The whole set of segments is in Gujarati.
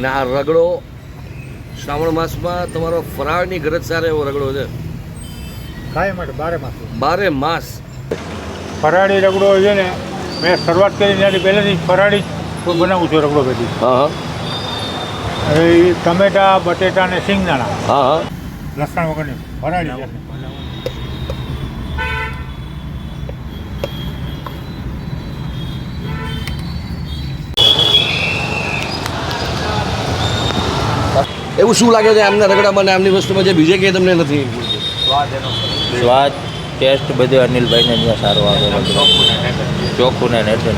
અને આ રગડો શ્રાવણ માસમાં તમારો ફરાળની ગરજ સારે એવો રગડો છે. કાંઈ માટે? બારે માસ. બારે માસ. ફરાળી રગડો છે ને મેં શરૂઆત કરી ત્યાંથી પહેલેથી ફરાળી જ બનાવું છું રગડો બધી. હા હા. એ ટમેટા બટેટા અને સિંગદાણા હા હા. લસણ વગરની ફરાળી એવું શું લાગે છે? એમના રગડામાં એમની વસ્તુમાં જે બીજે કંઈ તમને નથી સ્વાદ ટેસ્ટ બધું અનિલભાઈને અહીંયા સારો આવે ચોખ્ખું ને નેચરલ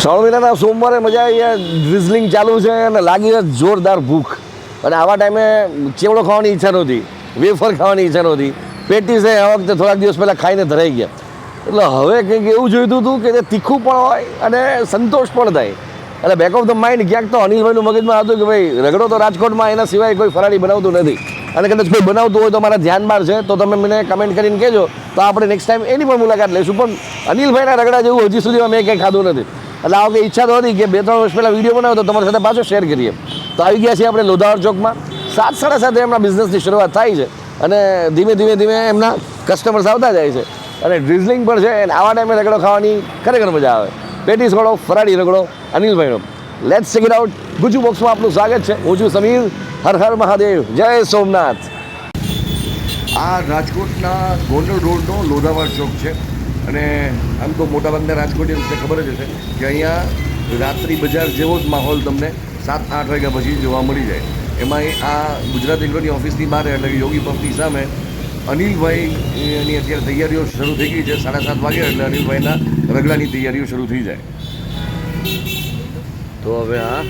શ્રાવણ મહિનાના સોમવારે મજા આવી ડ્રિઝલિંગ ચાલુ છે અને લાગી જોરદાર ભૂખ. અને આવા ટાઈમે ચેવડો ખાવાની ઈચ્છા નહોતી. વેફર ખાવાની ઈચ્છા નહોતી. પેટીસ એ આ વખતે થોડાક દિવસ પહેલાં ખાઈને ધરાઈ ગયા. એટલે હવે કંઈક એવું જોઈતું હતું કે જે તીખું પણ હોય અને સંતોષ પણ થાય. એટલે બેક ઓફ ધ માઇન્ડ ક્યાંક તો અનિલભાઈનું મગજમાં હતું કે ભાઈ, રગડો તો રાજકોટમાં, એના સિવાય કોઈ ફરાળી બનાવતું નથી. અને કદાચ કોઈ બનાવતું હોય તો મારા ધ્યાનમાં છે, તો તમે મને કમેન્ટ કરીને કહેજો. તો આપણે નેક્સ્ટ ટાઈમ એની પણ મુલાકાત લઈશું. પણ અનિલભાઈના રગડા જેવું હજી સુધીમાં મેં કંઈ ખાધું નથી. એટલે આ વખતે ઈચ્છા તો હતી કે બે ત્રણ વર્ષ પહેલાં વીડિયો બનાવ્યો તો તમારી સાથે પાછો શેર કરીએ. તો આવી ગયા છીએ આપણે લોધાવર ચોકમાં. સાત, સાડા સાતે એમના બિઝનેસની શરૂઆત થાય છે. અને ધીમે ધીમે ધીમે એમના કસ્ટમર્સ આવતા જાય છે. અને ડ્રિઝલિંગ પણ છે અને આવા ટાઈમે રગડો ખાવાની ખરેખર મજા આવે. પેટીસ રગડો ફરાડી રગડો, અનિલભાઈનો. Let's check it out Gujju બોક્સમાં આપનું સ્વાગત છે. હું છું સમીર. હર હર મહાદેવ. જય સોમનાથ. આ રાજકોટના ગોંડલ રોડનો લોધાવાડ ચોક છે. અને આમ તો મોટાભાગના રાજકોટીયન્સને ખબર જ હશે કે અહીંયા રાત્રિ બજાર જેવો જ માહોલ તમને સાત, આઠ વાગ્યા પછી જોવા મળી જાય. એમાં આ ગુજરાત એગ્રોની ઓફિસની બહાર એટલે કે યોગી પંપની સામે અનિલભાઈ એની અત્યારે તૈયારીઓ શરૂ થઈ ગઈ છે સાડા સાત વાગે એટલે અનિલભાઈના રગડાની તૈયારીઓ શરૂ થઈ જાય. તો હવે આ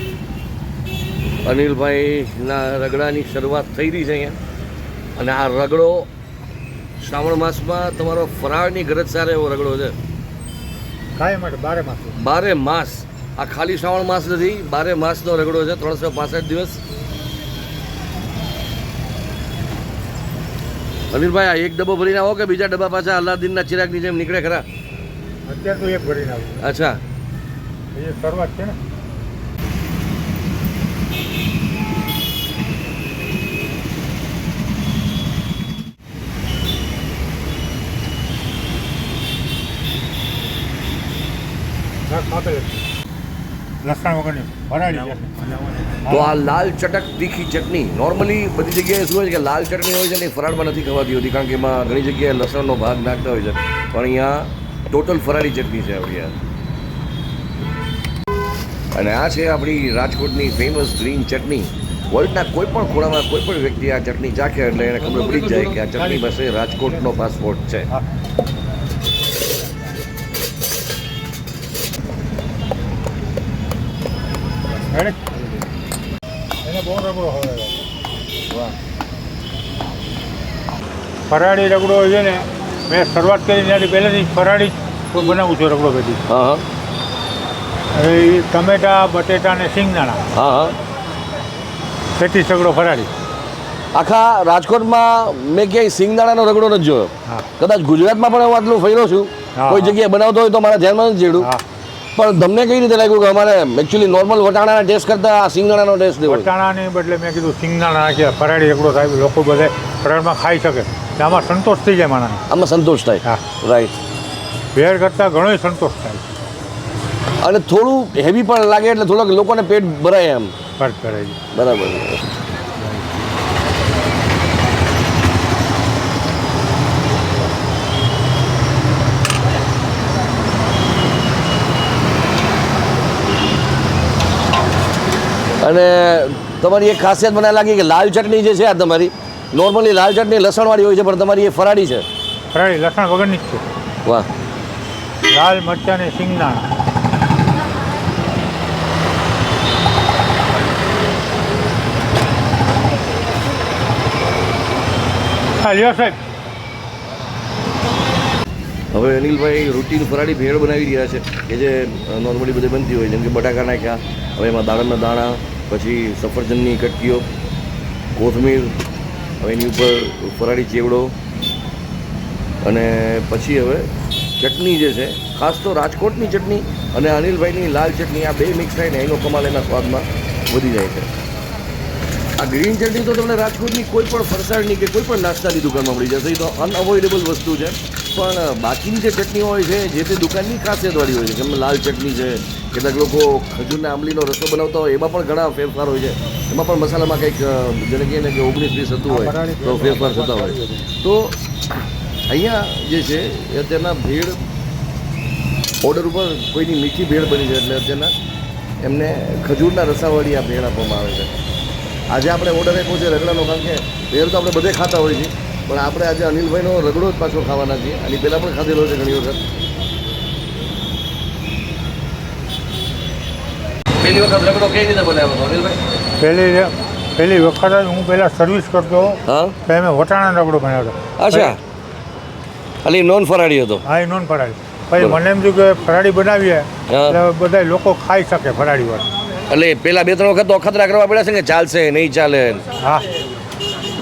અનિલભાઈના રગડાની શરૂઆત થઈ રહી છે અહીંયા. અને આ રગડો શ્રાવણ માસમાં તમારો ફરાળની ગરજ સારે એવો રગડો છે. બારે માસ? બારે માસ. આ ખાલી શ્રાવણ માસ નથી બારે માસનો રગડો છે ત્રણસો પાસઠ દિવસ. અનિલભાઈ આ એક ડબ્બો ભરીને આવો કે બીજા ડબ્બા પાછા અલ્લાદીનના ચિરાગની જેમ નીકળે ખરા? અત્યારે તો એક ભરીને આવો. અચ્છા. એ શરૂઆત છે ને. Not, છે. લસણ વગરની ફરાળી છે. તો આ લાલ ચટક તીખી ચટણી. નોર્મલી બધી જગ્યાએ શું હોય છે કે લાલ ચટણી હોય છે ને ફરાળમાં નથી ખવાતી હોતી કારણ કે એમાં ઘણી જગ્યાએ લસણનો ભાગ નાખતા હોય છે. પણ અહીંયા ટોટલ ફરાળી ચટણી છે આપણી યાર અને આ છે આપણી રાજકોટની ફેમસ ગ્રીન ચટણી. વર્લ્ડના કોઈ પણ ખૂણામાં કોઈ પણ વ્યક્તિ આ ચટણી ચાખે એટલે એને ખબર પડી જ જાય કે આ ચટણી પાસે રાજકોટનો પાસપોર્ટ છે. એને બહુ રગડો હવે ફરાળી રગડો છે ને મેં શરૂઆત કરી ત્યાંથી પહેલેથી ફરાળી જ બનાવું છું રગડો પછી હા હા. એ ટમેટા બટેટા ને સિંગદાણા હા હા. પેટીસ રગડો ફરાળી. આખા રાજકોટમાં મેં ક્યાંય સિંગદાણાનો રગડો નથી જોયો. કદાચ ગુજરાતમાં પણ હું આટલું ફર્યો છું. કોઈ જગ્યાએ બનાવતો હોય તો મારા ધ્યાનમાં નથી જેડું. હા. પણ તમને કઈ રીતે લાગ્યું કે અમારે એકચ્યુઅલી નોર્મલ વટાણાના ટેસ્ટ કરતા આ સિંગદાણાનો ટેસ્ટ દેવો વટાણાની બદલે મેં કીધું સિંગદાણા નાખ્યા. ફરાળી એકડો થાય લોકો બધે ફરાળમાં ખાઈ શકે. આમાં સંતોષ થઈ જાય માણસ આમાં સંતોષ થાય. હા. રાઈટ ભેળ કરતાં ઘણો સંતોષ થાય. અને થોડું હેવી પણ લાગે એટલે થોડોક લોકોને પેટ ભરાય એમ. પેટ ભરાય બરાબર અને તમારી એક ખાસિયત મને લાગી કે લાલ ચટણી જે છે આ તમારી નોર્મલી લાલ ચટણી લસણવાળી હોય છે પણ તમારી એ ફરાળી છે. ફરાળી લસણ વગરની જ છે. વાહ. લાલ મરચાં ને સિંગના હા લ્યો સાહેબ. હવે અનિલભાઈ રૂટીન ફરાળી ભેળ બનાવી રહ્યા છે કે જે નોર્મલી બધી બનતી હોય જેમ કે બટાકા નાખ્યા હવે એમાં દાડમના દાણા પછી સફરજનની કટકીઓ, કોથમીર, હવે એની ઉપર ફરાળી ચેવડો અને પછી હવે ચટણી જે છે, ખાસ તો રાજકોટની ચટણી અને અનિલભાઈની લાલ ચટણી, આ બે મિક્સ થાય ને એનો કમાલ એના સ્વાદમાં વધી જાય છે. આ ગ્રીન ચટણી તો તમને રાજકોટની કોઈ પણ ફરસાણની કે કોઈ પણ નાસ્તાની દુકાનમાં મળી જશે, એ તો અનઅવોઇડેબલ વસ્તુ છે. પણ બાકીની જે ચટણી હોય છે, જે તે દુકાનની ખાસિયતવાળી હોય છે, જેમ લાલ ચટણી છે, કેટલાક લોકો ખજૂરના આંબલીનો રસો બનાવતા હોય, એમાં પણ ઘણા ફેરફાર હોય છે. એમાં પણ મસાલામાં કંઈક જેને કે ઓગણીસ વીસ થતું હોય, તો ફેરફાર થતા હોય તો અહીંયા જે છે અત્યારના ભેળ ઓર્ડર ઉપર કોઈની મીઠી ભેળ બની છે, એટલે અત્યારના એમને ખજૂરના રસાવાળી આ ભેળ આપવામાં આવે છે. આજે આપણે ઓર્ડર આપ્યો છે રગડાનો, કારણ કે ભેળ તો આપણે બધે ખાતા હોઈએ છીએ. પણ આપણે આજે અનિલભાઈનો રગડો જ પાછો ખાવાના છીએ. આની પહેલાં પણ ખાધેલો છે ઘણી વખત. પહેલી વખત રગડો કઈ રીતે બનાવ્યો અનિલભાઈ? પહેલી પહેલી વખત હું પહેલાં સર્વિસ કરતો ત્યારે મેં વટાણા રગડો બનાવ્યો અચ્છા. અલી નોન ફરાળી હતો? હા એ નોન ફરાળી. પછી મને એમ થયું કે ફરાળી બનાવીએ. એટલે બધા લોકો ખાઈ શકે ફરાળી વાર એટલે પેલા બે ત્રણ વખત તો અખતરા કરવા પડ્યા છે કે ચાલશે નહીં ચાલે હા.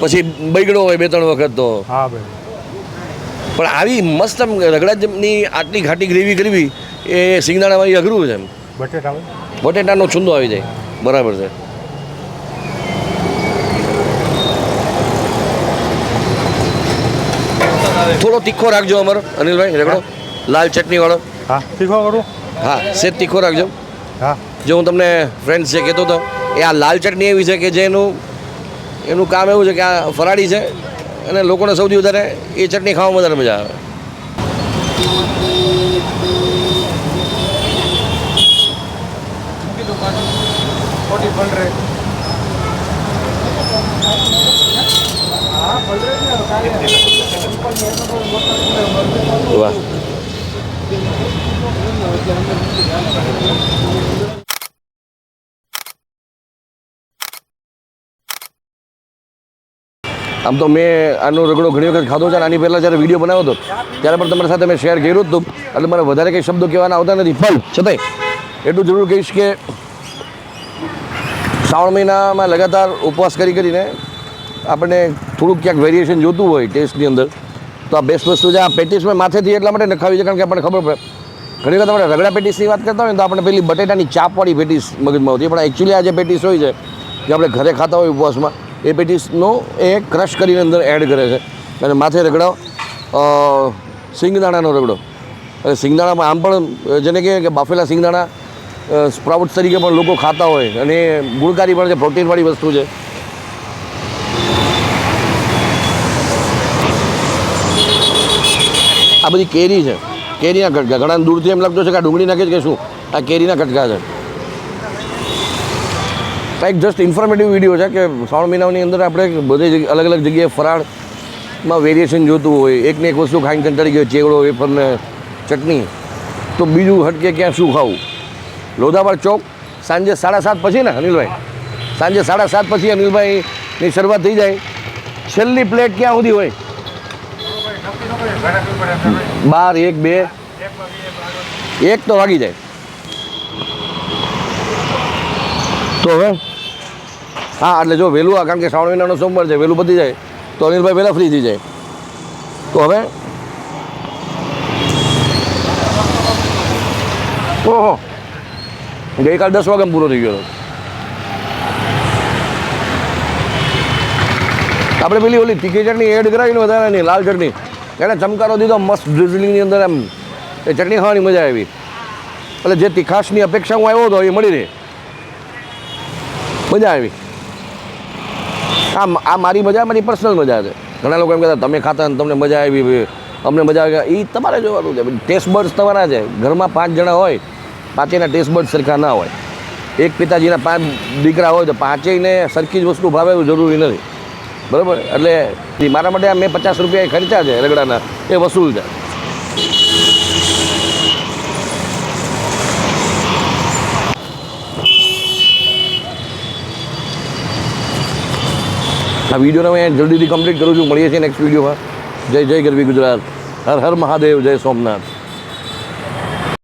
પછી બગડો હોય બે ત્રણ વખત તો. હા ભાઈ. પણ આવી મસ્ત આમ રગડાની આટલી ઘાટી ગ્રેવી કરવી એ સિંગદાણામાં અઘરું છે એમ. બટેટા બટેટાનો છુંદો આવી જાય. બરાબર છે. થોડો તીખો રાખજો અમારો અનિલભાઈ રગડો લાલ ચટણી વાળો હા તીખો કરું હા સેજ તીખો રાખજો. હા. જો હું તમને ફ્રેન્ડ્સ છે કહેતો હતો એ આ લાલ ચટણી એવી છે કે જે એનું કામ એવું છે કે આ ફરાળી છે અને લોકોને સૌથી વધારે એ ચટણી ખાવામાં વધારે મજા આવે. વાહ. આમ તો મેં આનો રગડો ઘણી વખત ખાધો છે આની પહેલાં જ્યારે વીડિયો બનાવ્યો હતો, ત્યારે પણ તમારી સાથે મેં શેર કર્યું હતું. એટલે મારે વધારે કંઈ શબ્દો કહેવાના આવતા નથી. પણ છતાંય એટલું જરૂર કહીશ કે શ્રાવણ મહિનામાં લગાતાર ઉપવાસ કરી કરીને આપણને થોડુંક ક્યાંક વેરિએશન જોતું હોય ટેસ્ટની અંદર, તો આ બેસ્ટ વસ્તુ છે. આ પેટીસમાં માથેથી એટલા માટે નખાવી છે, કારણ કે આપણને ખબર પડે. ઘણી વખત આપણે રગડા પેટીસની વાત કરતા હોય તો આપણે પેલી બટેટાની ચાપવાળી પેટીસ મગજમાં હોતી પણ એકચ્યુઅલી આ જે પેટીસ હોય છે, જે આપણે ઘરે ખાતા હોય ઉપવાસમાં એ પેટીસનો એ ક્રશ કરીને અંદર એડ કરે છે. અને માથે રગડો સિંગદાણાનો રગડો. અને સિંગદાણામાં આમ પણ, જેને કહે કે બાફેલા સિંગદાણા સ્પ્રાઉટ્સ તરીકે પણ લોકો ખાતા હોય. અને ગુણકારી પણ છે, પ્રોટીનવાળી વસ્તુ છે. આ બધી કેરી છે. કેરીના કટકા. ઘણા દૂરથી એમ લાગતો છે કે આ ડુંગળી નાખે છે કે શું? આ કેરીના કટકા છે. કંઈક જસ્ટ ઇન્ફોર્મેટિવ વીડિયો છે કે શ્રાવણ મહિનાની અંદર આપણે બધી અલગ અલગ જગ્યાએ ફરાળમાં વેરિએશન જોતું હોય. એકને એક વસ્તુ ખાઈને કંટાળી ગયો, ચેવડો વેફરને ચટણી. તો બીજું હટકે ક્યાં શું ખાવું? લોધાવાડ ચોક, સાંજે સાડા સાત પછી ને, અનિલભાઈ? સાંજે સાડા સાત પછી અનિલભાઈની શરૂઆત થઈ જાય. છેલ્લી પ્લેટ ક્યાં સુધી હોય? બાર, એક, બે. એક તો વાગી જાય. તો હવે? હા, એટલે જો વહેલું આ, કારણ કે શ્રાવણ મહિનાનો સોમવાર છે, વહેલું પતી જાય, તો અનિલભાઈ પહેલાં ફ્રી થઈ જાય. તો હવે? ઓહો. ગઈકાલ દસ વાગે પૂરો થઈ ગયો આપણે પેલી ઓલી તીખી ચટણી એડ કરાવીને વધારે નહીં, લાલ ચટણી. એને ચમકારો દીધો, મસ્ત ડ્રિઝલિંગની અંદર એમ. એ ચટણી ખાવાની મજા આવી. એટલે જે તીખાશની અપેક્ષા હું આવ્યો હતો, એ મળી રહી. મજા આવી. આ આ મારી મજા, મારી પર્સનલ મજા છે. ઘણા લોકો એમ કહેતા, તમે ખાતા તમને મજા આવી અમને મજા આવી. એ તમારે જોવાનું છે. ટેસ્ટ બર્ડ્સ તમારા છે. ઘરમાં પાંચ જણા હોય પાંચેયના ટેસ્ટ બર્ડ સરખા ના હોય. એક પિતાજીના પાંચ દીકરા હોય તો પાંચેયને સરખી જ વસ્તુ ભાવે જરૂરી નથી. બરાબર? એટલે મારા માટે મેં પચાસ રૂપિયા ખર્ચા છે રગડાના. એ વસૂલ છે. આ વિડીયોને હું જલ્દીથી કમ્પ્લીટ કરું છું. મળીએ છીએ નેક્સ્ટ વિડીયોમાં. જય જય ગરવી ગુજરાત. હર હર મહાદેવ, જય સોમનાથ.